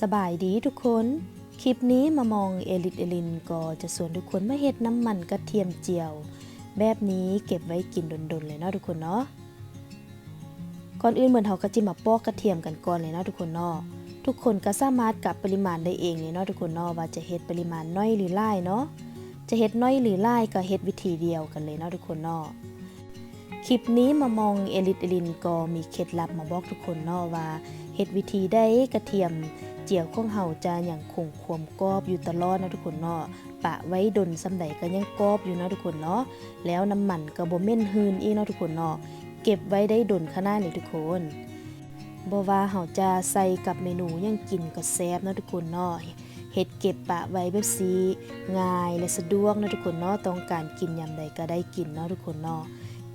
สบายดีทุกคน คลิปนี้มามองเอลิตเอลินก็จะสวนทุกคนมาเฮ็ดน้ำมันกระเทียมเจียว แบบนี้เก็บไว้กินดนๆเลยเนาะทุกคนเนาะ ก่อนอื่นเหมือนเขาก็จิมาปอกกระเทียมกันก่อนเลยเนาะทุกคนเนาะ ทุกคนก็สามารถกับปริมาณได้เองเลยเนาะทุกคนเนาะว่าจะเฮ็ดปริมาณน้อยหรือหลายเนาะ จะเฮ็ดน้อยหรือหลายก็เฮ็ดวิธีเดียวกันเลยเนาะทุกคนเนาะ คลิปนี้มามองเอลิตเอลินก็มีเคล็ดลับมาบอกทุกคนเนาะว่าเฮ็ดวิธีได้กระเทียมเจียวของเฮาจะอย่างคงความกรอบอยู่ตลอดนะทุกคนเนาะปะไว้ดนสำใดก็ยังกรอบอยู่นะทุกคนเนาะแล้วน้ำมันก็บ่เม็นหืนอีกเนาะทุกคนเนาะเก็บไว้ได้ดนขนาดนี้ทุกคนบ่ว่าเฮาจะใส่กับเมนูยังกินก็แซ่บนะทุกคนเนาะเฮ็ดเก็บปะไว้แบบซีง่ายและสะดวกนะทุกคนเนาะต้องการกินยามใดก็ได้กินเนาะทุกคนเนาะ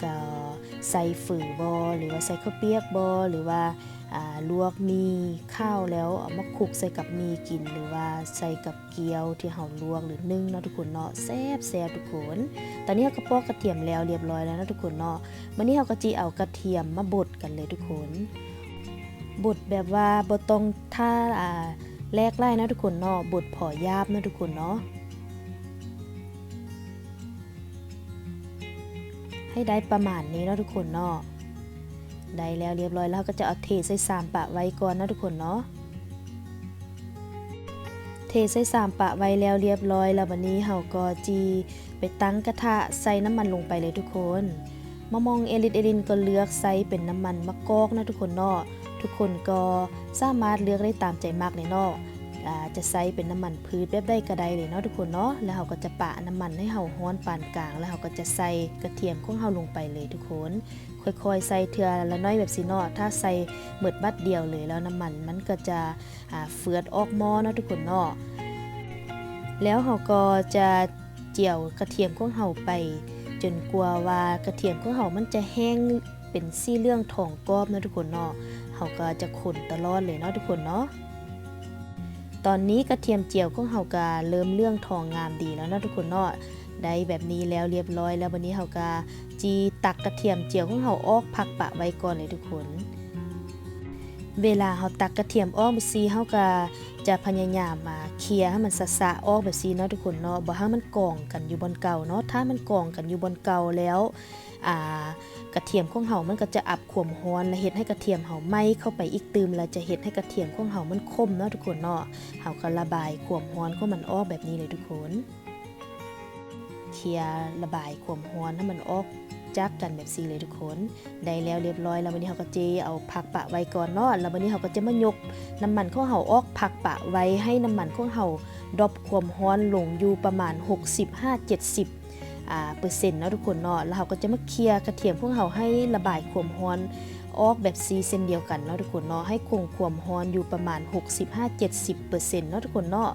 ก็ใส่ฝือบอหรือว่าใส่ข้าวเปียกบอหรือว่าลวกมีข้าวแล้วเอามาคลุกใส่กับมีกิน หรือว่าใส่กับเกี๊ยวที่เฮาลวกหรือนึ่งเนาะทุกคนเนาะแซ่บแซ่บทุกคน ตอนนี้เราก็ปอกกระเทียมแล้วเรียบร้อยแล้วนะทุกคนเนาะวันนี้เราก็จีเอากระเทียมมาบดกันเลยทุกคนบดแบบว่าบ่ต้องท่าแลกไล่นะทุกคนเนาะบดพอยาบนะทุกคนเนาะ ให้ได้ประมาณนี้นะทุกคนเนาะได้แล้วเรียบร้อยแล้วก็จะเอาเทใส่สามปะไว้ก่อนนะทุกคนเนาะเทใส่สามปะไว้แล้วเรียบร้อยแล้ววันนี้เฮาก็จีไปตั้งกระทะใส่น้ำมันลงไปเลยทุกคนมามองเอลิตเอลินก็เลือกใส่เป็นน้ำมันมะกอกนะทุกคนเนาะทุกคนก็สามารถเลือกได้ตามใจมากเลยเนาะอ่า จะใส่เป็นน้ำมันพืชแบบได้ก็ได้เลยเนาะทุกคนเนาะแล้วเราก็จะปะน้ำมันให้เฮาฮ้อนปานกลาง แล้วเราก็จะใส่กระเทียมของเฮาลงไปเลยทุกคน ค่อยๆ ใส่เทือละน้อยแบบสิเนาะถ้าใส่เบิดบัดเดียวเลยแล้วน้ำมันมันก็จะเฟือดออกหม้อเนาะทุกคนเนาะแล้วเราก็จะเจียวกระเทียมของเฮาไป จนกลัวว่ากระเทียมของเฮามันจะแห้งเป็นสีเหลืองทองกรอบเนาะทุกคนเนาะเฮาก็จะคนตลอดเลยเนาะทุกคนเนาะ ตอนนี้กระเทียมเจียวของเฮากาเริ่มเรื่องทองงามดีแล้วนะทุกคนเนาะได้แบบนี้แล้วเรียบร้อยแล้ววันนี้เฮากาจีตักกระเทียมเจียวของเฮาออกพักปะไว้ก่อนเลยทุกคน เวลาเฮาตักกระเทียมออกไปซีเฮากาจะพยายามมาเคลียร์ให้มันสะสะออกแบบซีเนาะทุกคนเนาะบ่ให้มันกองกันอยู่บนเก่าเนาะถ้ามันกองกันอยู่บนเก่าแล้วอ่ากระเทียมของเฮามันก็จะอับขวมฮ้อนและเฮ็ดให้กระเทียมเฮาไหม้เข้าไปอีกตืมแล้วจะเฮ็ดให้กระเทียมของเฮามันคมเนาะทุกคนเนาะเฮาก็ระบายขวมฮ้อนของมันออกแบบนี้เลยทุกคนเคลียร์ระบายขวมฮ้อนให้มันออก จากกันแบบซีเลยทุกคนได้แล้วเรียบร้อยแล้ววันนี้เฮาก็เจเอาผักปะไว้ก่อนเนาะแล้ววันนี้เฮาก็จะมายกน้ำมันของเฮาออกผักปะไว้ให้น้ำมันของเฮาดรอปความร้อนลงอยู่ประมาณ 65-70อ่าเปอร์เซ็นต์นะทุกคนเนาะแล้วเราก็จะมาเคลียร์กระเทียมพวกเราให้ระบายความร้อนออกแบบซีเส้นเดียวกันเนาะทุกคนเนาะให้คงความร้อนอยู่ประมาณ 65-70%เนาะทุกคนเนาะ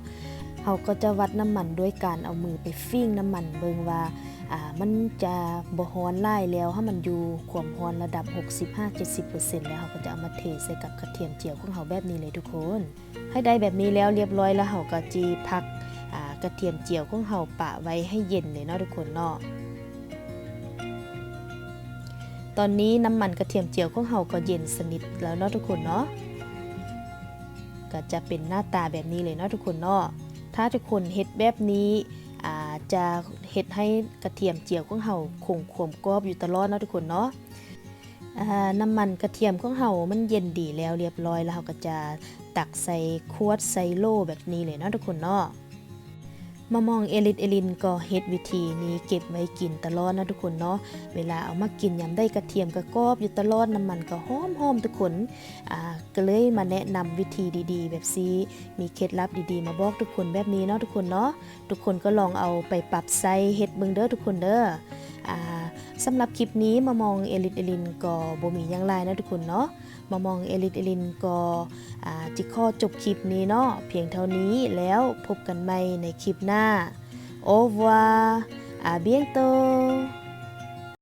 เราก็จะวัดน้ำมันด้วยการเอามือไปฟิ้งน้ำมันเบิงว่าอ่ามันจะบ่ร้อนหลายแล้วให้มันอยู่ความร้อนระดับ 65-70%แล้วเราก็จะเอามาเทใส่กับกระเทียมเจียวของเราแบบนี้เลยทุกคน ให้ได้แบบนี้แล้วเรียบร้อยแล้วเราก็จีพักอ่ากระเทียมเจียวของเฮาปะไว้ให้เย็นเลยเนาะทุกคนเนาะตอนนี้น้ำมันกระเทียมเจียวของเฮาก็เย็นสนิทแล้วเนาะทุกคนเนาะก็จะเป็นหน้าตาแบบนี้เลยเนาะทุกคนเนาะ ถ้าทุกคนเฮ็ดแบบนี้จะเฮ็ดให้กระเทียมเจียวของเฮาคงความกรอบอยู่ตลอดเนาะทุกคนเนาะน้ำมันกระเทียมของเฮามันเย็นดีแล้วเรียบร้อยแล้วเฮาก็จะตักใส่ขวดใส่โล่แบบนี้เลยเนาะทุกคนเนาะ มามองเอลินเอลินก็เฮ็ดวิธีนี้เก็บไว้กินตลอดนะทุกคนเนาะเวลาเอามากินยำได้กระเทียมก็กอบอยู่ตลอดน้ำมันก็หอมหอมทุกคนอ่าก็เลยมาแนะนำวิธีดีๆ แบบซีมีเคล็ดลับดีๆ มาบอกทุกคนแบบนี้เนาะทุกคนเนาะทุกคนก็ลองเอาไปปรับใส่เฮ็ดเบิ่งเด้อทุกคนเด้อ สำหรับคลิปนี้มามองเอลิทเอลินก็บ่มียังไลายนะทุกคนเนาะมามองเอลิทเอลินก็อ่าจิข้อจบคลิปนี้เนาะเพียงเท่านี้แล้วพบกันใหม่ในคลิปหน้าโอวาอาเบียงโต